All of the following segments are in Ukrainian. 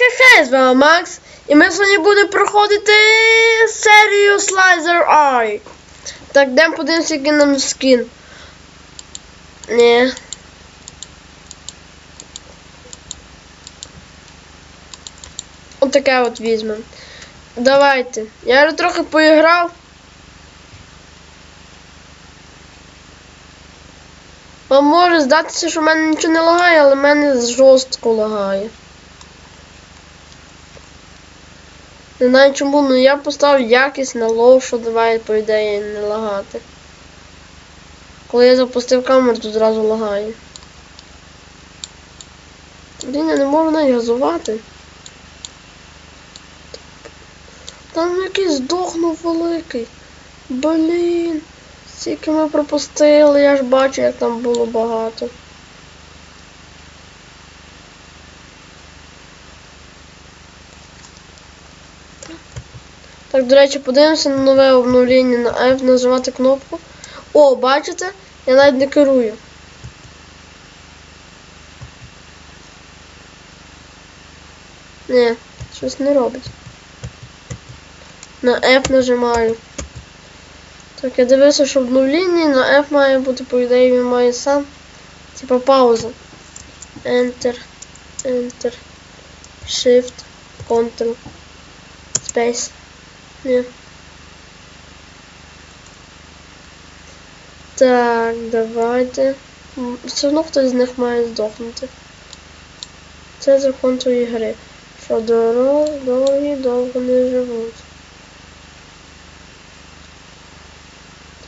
Хе-хе-хе, з вами Макс. І ми сьогодні будемо проходити серію Slicer Eye. Так, йдемо подивимося, який нам скін. Ні. От таке от візьмемо. Давайте. Я вже трохи поіграв. Вам може здатися, що в мене нічого не лагає, але в мене жорстко лагає. Не знаю чому, але я поставив якість на лоу, що давай, по ідеї, не лагати. Коли я запустив камеру, то зразу лагає. Блін, я не можу навіть газувати. Там якийсь здохнув великий. Блін. Скільки ми пропустили, я ж бачу, як там було багато. Так, до речі, подивимося на нове обновлення на F, нажимати кнопку. О, бачите? Я навіть не керую. Ні, щось не робить. На F нажимаю. Так, я дивився, що обновлення на F має бути, по ідеї, він має сам. Типа пауза. Enter. Enter. Shift. Ctrl. Space. Ні. Так, давайте. Все одно хтось з них має здохнути. Це закон тої гри. Що дороги довго не живуть.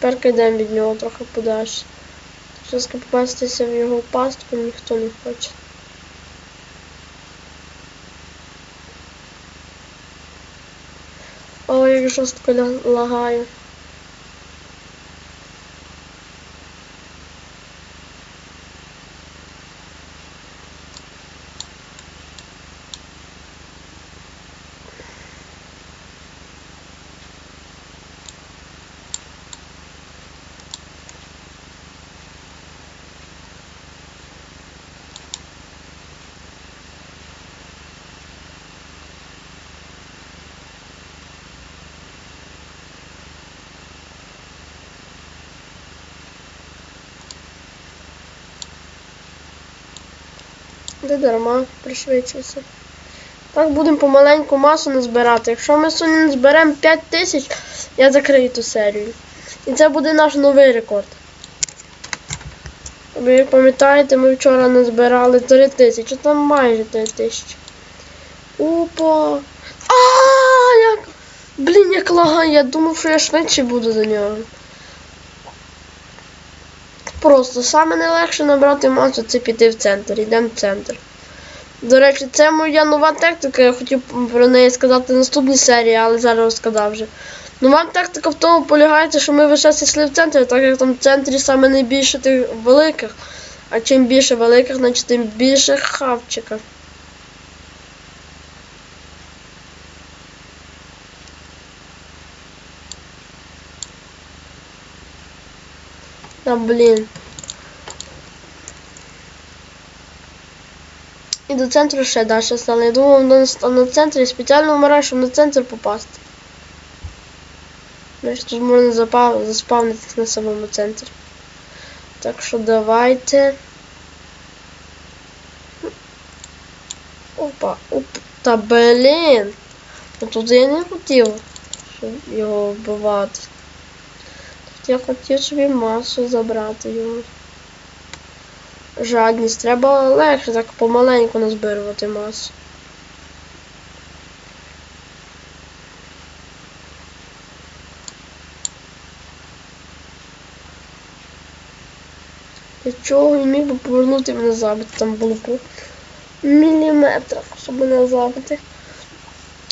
Тепер йдемо від нього трохи подальше. Щось попастися в його пастку ніхто не хоче. Ой, як жорстко лагаю. Де дарма, пришвидшився. Так будемо помаленьку масу не збирати. Якщо ми сьогодні не зберемо 5 тисяч, я закрию ту серію. І це буде наш новий рекорд. Ви пам'ятаєте, ми вчора не збирали 3 тисячі, там майже 3 тисячі. Опа! А, як. Блін, як лагає, я думав, що я швидше буду за нього. Просто саме найлегше набрати масу це піти в центр. Йдемо в центр. До речі, це моя нова тактика, я хотів про неї сказати в наступній серії, але зараз розказав вже. Нова тактика в тому полягається, що ми весь час в центр, так як там в центрі саме найбільше тих великих. А чим більше великих, значить тим більше хавчика. А, блін. І до центру ще далі стало. Я думав, на, на центрі спеціально вмираю, щоб на центр попасти. Значить, тут можна запав... заспавнитись на самому центрі. Так що давайте. Опа, оп. Та блін. Ну тут я не хотів, щоб його вбивати. Я хотів собі масу забрати його. Жадність. Треба легше так помаленьку назбирувати масу. Для чого він міг би повернути мене забити? Там було по міліметрах, щоб мене забити.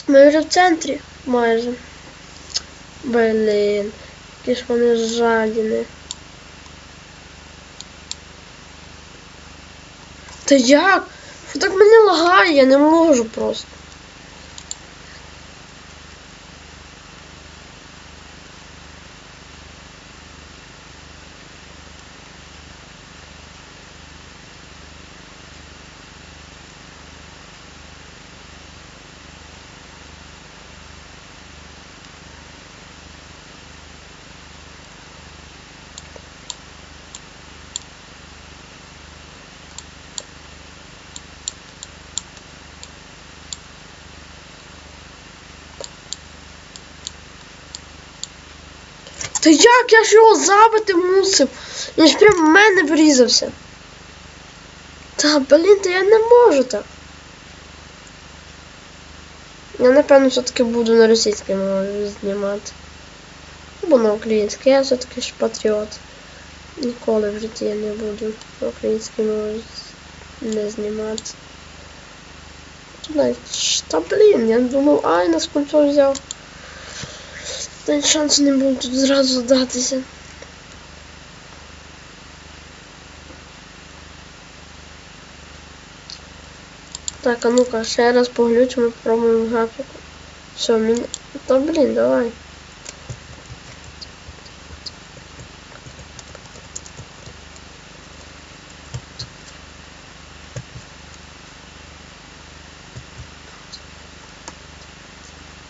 Ми вже в центрі майже. Блін, які ж вони жадіни. Та як? Так мене лагає, я не можу просто. Та як я ж його забити мусив? Він ж прям в мене врізався. Та блін, та я не можу так. Я напевно все-таки буду на російській мові знімати. Або на українській, я все-таки ж патріот. Ніколи в житті я не буду на українській мові не знімати. Та блін, я думав, ай, на спонсор взяв. Та шансу не було тут зразу здатися. Так, а ну-ка, ще раз поглючимо, попробуємо графіку. Все, мені... Та блін, давай.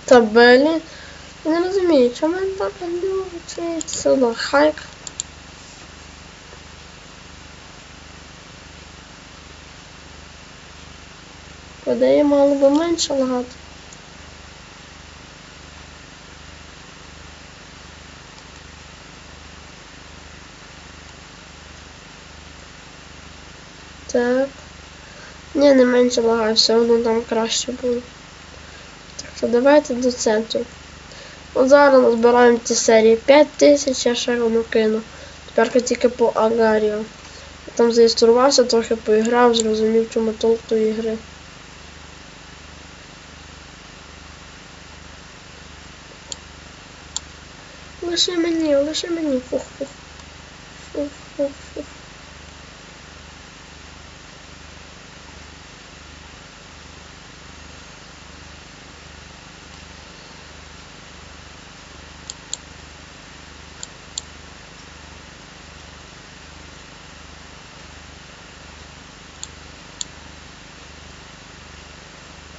Та блін. Не розумію, чому він так любить хайк. Куди я мало би менше лагати. Так. Ні, не менше лагаю, все одно там краще буде. Так що давайте до центру. От зараз назбираємо ці серії 5 тисяч, я ще одну кину. Тепер тільки по Агаріо. Там зареєструвався, трохи поіграв, зрозумів, чому толк тої ігри. Лише мені, лише мені. Фух, фух.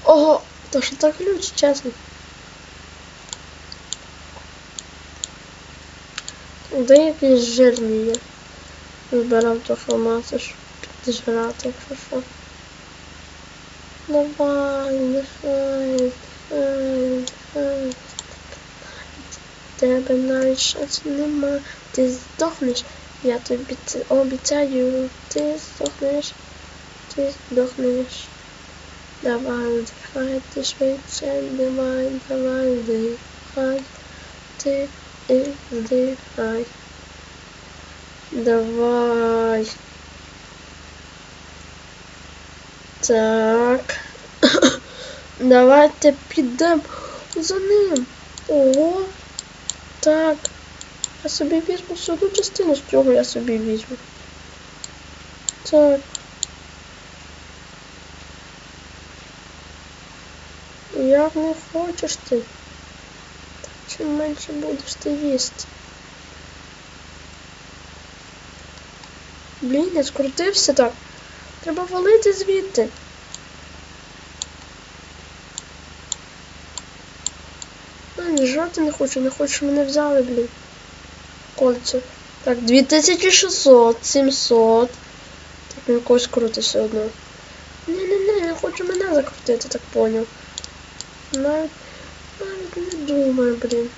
Ого, то що так ключ, чесно. Де якийсь жирний є? Збирав то, що масиш піджирати, якщо що. Давай, нехай, нехай, нехай. Тебе навіть шансу нема. Ти здохнеш. Я тобі обіцяю. Ти здохнеш. Ти здохнеш. Давай, дихай, ти швидше, давай, давай, дихай. Ти і вдихай. Давай. Так. Давайте підемо за ним. Ого. Так. Я собі візьму всю одну частину з цього я собі візьму. Так. Як не хочеш ти? Чим менше будеш ти їсти. Блін, я скрутився так. Треба валити звідти. Ну, жати не хочу, не хочу, мене взяли, блін. Кольцо. Так, 2600, 700. Так, він когось крутить все одно. Не-не-не, не хочу мене закрутити, так поняв. Навіть, навіть не думаю, блін.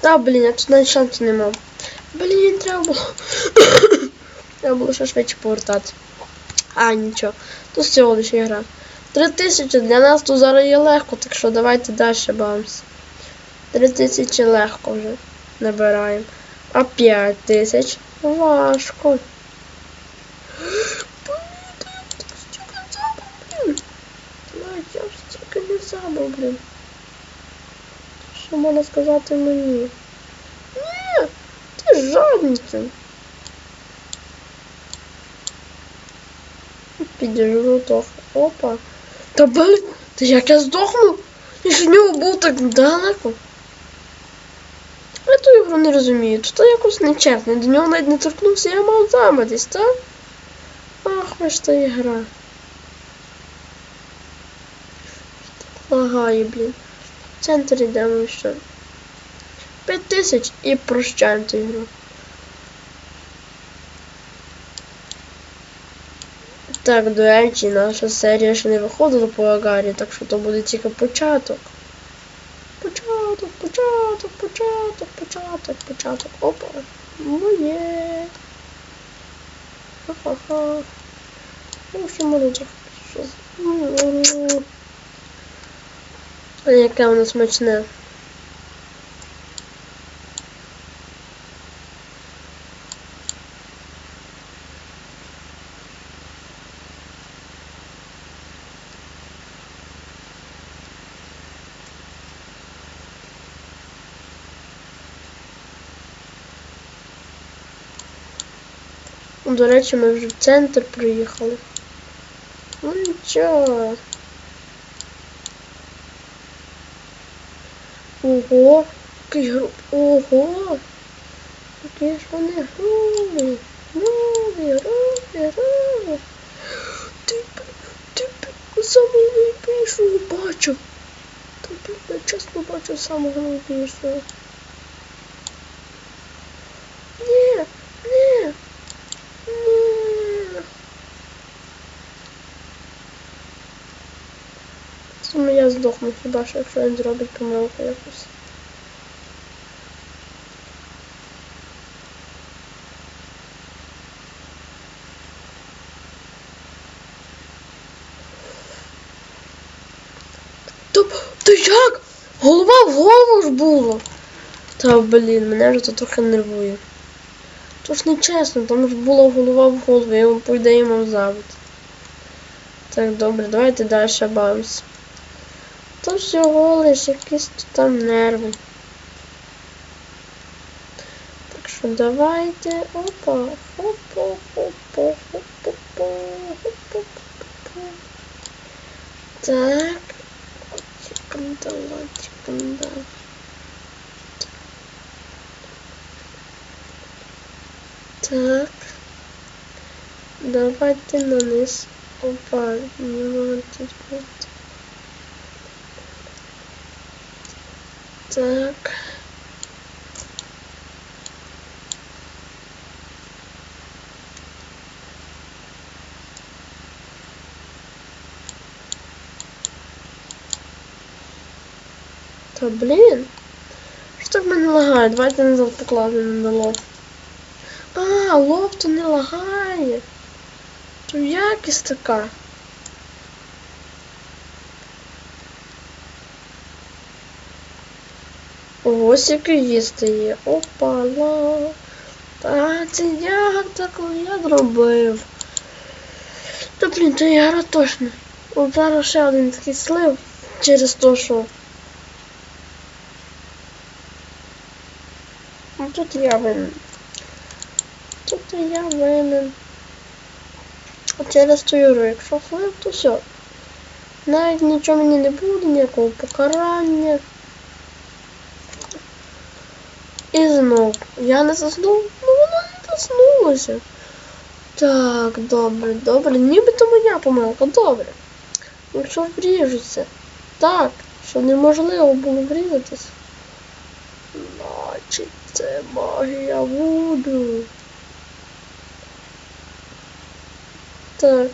Та, блін, я тут навіть шансу не мав. Блін, треба було. треба було ще швидше повертати. А, нічого. Тут всього лише. Три тисячі для нас тут зараз є легко, так що давайте далі. Три тисячі легко вже набираємо. А п'ять тисяч важко. Я ж стільки не забув, блін. Що можна сказати мені? Ні, ти жадниця. Підіжу трохи. Опа. Та блін, та як я здохну? Я ж в нього був так далеко. Я ту ігру не розумію. Тут якось нечесно. До нього навіть не торкнувся, я мав замитись, так? Ах, ви ж та ігра. Лагає, блін. В центр йдемо що. 5 тисяч і прощаємо цю ігру. Так, до речі, наша серія ще не виходила по Агарі, так що то буде тільки. Початок, початок, початок, початок, початок. Опа. Моє. Ха-ха-ха. Ну, що маленьке. Що? М. А яке воно смачне. До речі, ми вже в центр приїхали. Ну нічого. Ого, який груб. Ого! Які ж вони грубі. Грубі, грубі, грубі. Ти, ти б самого найбільшого бачив. Та я чесно бачив самого найбільшого. Ні, ні. Ні. Саме я здохну хіба що, якщо він зробить помилку якусь. Та як? Голова в голову ж було. Та блін, мене вже це трохи нервує. То ж не чесно, там ж була голова в голову, я йому по ідеї забити. Так, добре, давайте далі бавимось. То всього лиш якісь там нерви. Так що давайте. Опа. Опа, опа, опа, опа, опа. Так. Секунда, секунда. Так. Давайте на низ. Опа, не тут Так. Та блін. Що так мене лагає? Давайте назад покладемо на лоб. А, лоб то не лагає. То якість така. Ось який їсти є. Опала. Та це як так я зробив. Та блін, то ігра точно. От зараз ще один такий слив через те, що. Ну тут я винен. Тут я винен. А через ту ігру, якщо слив, то все. Навіть нічого мені не буде, ніякого покарання. І знов. Я не заснув, ну воно не заснулося. Так, добре, добре. Нібито моя помилка, добре. Якщо вріжуться. Так, що неможливо було врізатись. Значить, це магія Вуду. Так.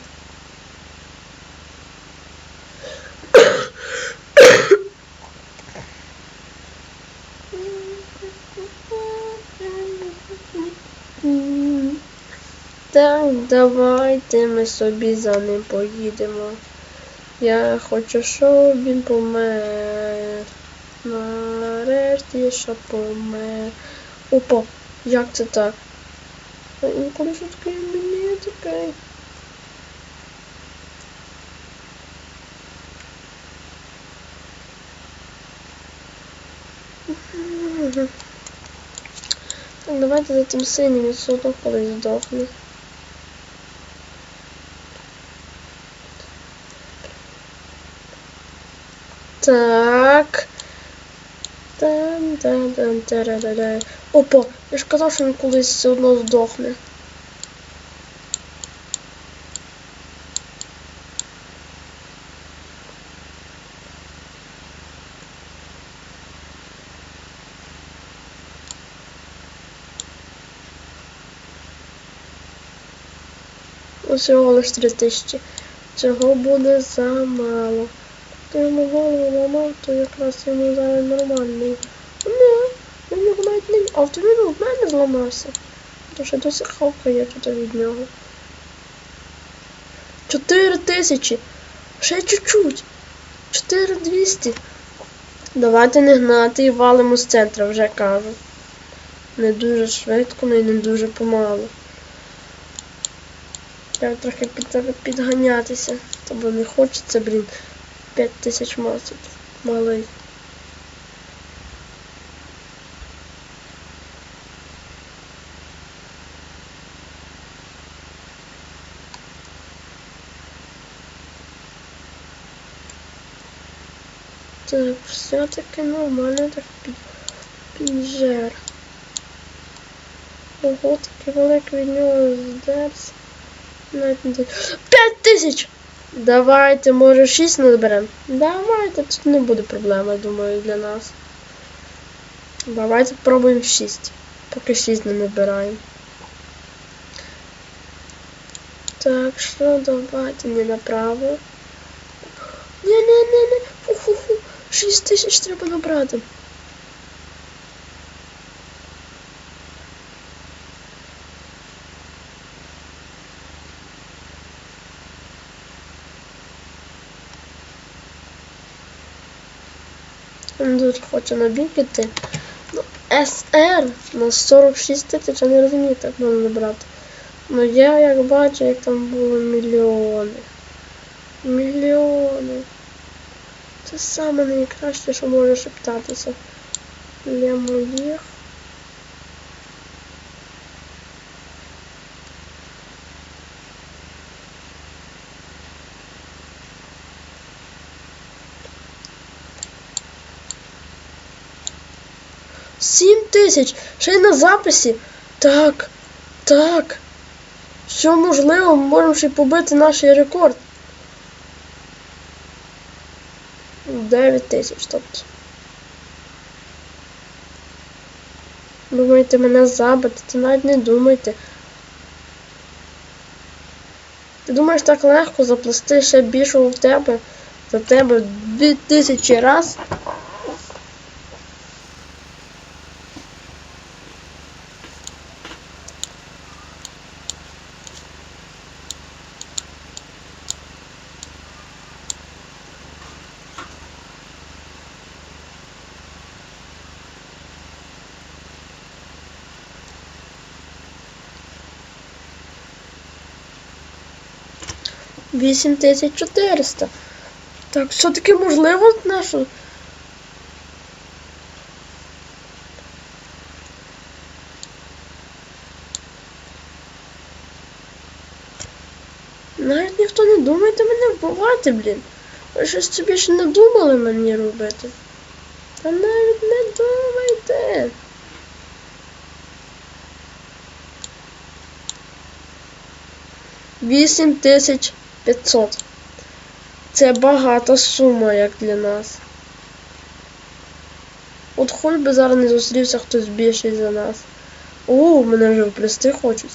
Так, давайте ми собі за ним поїдемо. Я хочу, щоб він помер. Нарешті, щоб помер. Опа, як це так? А інколи що таке мені таке. Так, давайте за тим синім він все одно колись здохне. Так. Опа, я ж казав, що він колись все одно здохне. Усього лиш 3 тисячі. Цього буде замало. Хто йому голову ламав, то якраз йому зараз нормальний. Не, у нього навіть не. А то він у мене зламався. То ще досі хавкає тут від нього. 4 тисячі. Ще чуть-чуть. 4200. Давайте не гнати і валимо з центра, вже кажу. Не дуже швидко, ну і не дуже помало. Треба трохи під тебе підганятися. Тобто не хочеться, блін. 5 тисяч масок. Малий. Так, все-таки нормально так під, піджер. Ого, такий великий від нього здерся. Навіть не так. П'ять тисяч! Давайте, може, 6 наберемо. Давайте, тут не буде проблеми, думаю, для нас. Давайте пробуємо 6. Поки 6 не набираємо. Так, що давайте не направо. Не-не-не-не. Фу-фу-фу. 6 тисяч треба набрати. Дуже хоче на бій піти. Ну, СР на 46 тисяч, я не розумію, так можна набрати. Ну я як бачу, як там було мільйони. Мільйони. Це саме найкраще, що може шептатися. Для моїх. Тисяч! Ще й на записі. Так, так. Все можливо, ми можемо ще й побити наш рекорд. 9 тисяч, тобто. Думаєте, мене забити, то навіть не думайте. Ти думаєш так легко заплести ще більшого в тебе за тебе 2000 раз? Вісім тисяч чотириста. Так, все-таки можливо нашу. Навіть ніхто не думайте мене вбивати, блін. Ви щось собі ще не думали мені робити. Та навіть не думайте. Вісім тисяч п'ятсот. Це багата сума, як для нас. От хоч би зараз не зустрівся хтось більший за нас. О, мене вже вплести хочуть.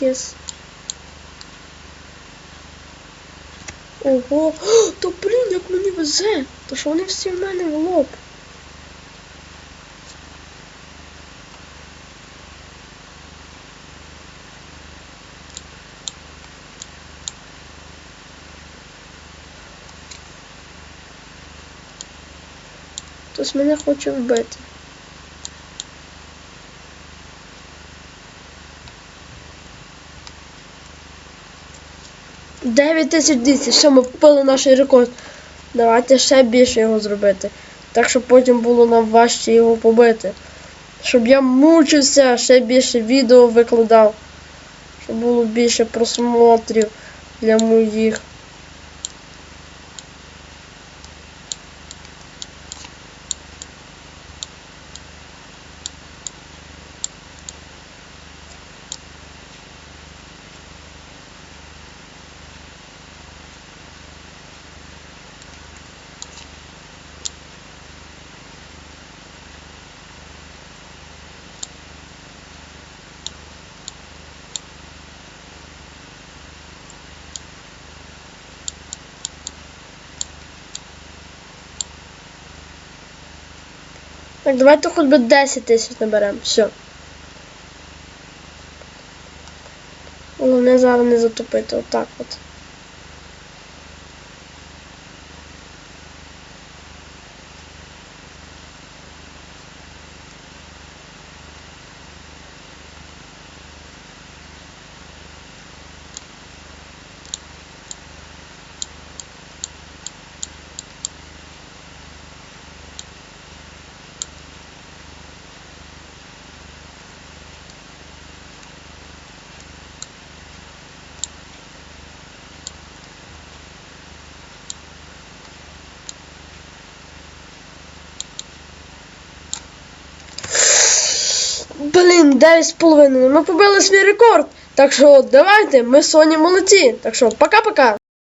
Єс. Ого, то блін, як мені везе. То що вони всі в мене в лоб. Хтось мене хоче вбити. Дев'ять тисяч двісті, все, ми впили наш рекорд. Давайте ще більше його зробити. Так, щоб потім було нам важче його побити. Щоб я мучився, ще більше відео викладав. Щоб було більше просмотрів для моїх. Так, давайте хоч би 10 тисяч наберемо. Все. Головне зараз не затопити. Отак от. Блін, 9,5. Ми побили свій рекорд. Так що давайте, ми Соні молодці. Так що пока-пока.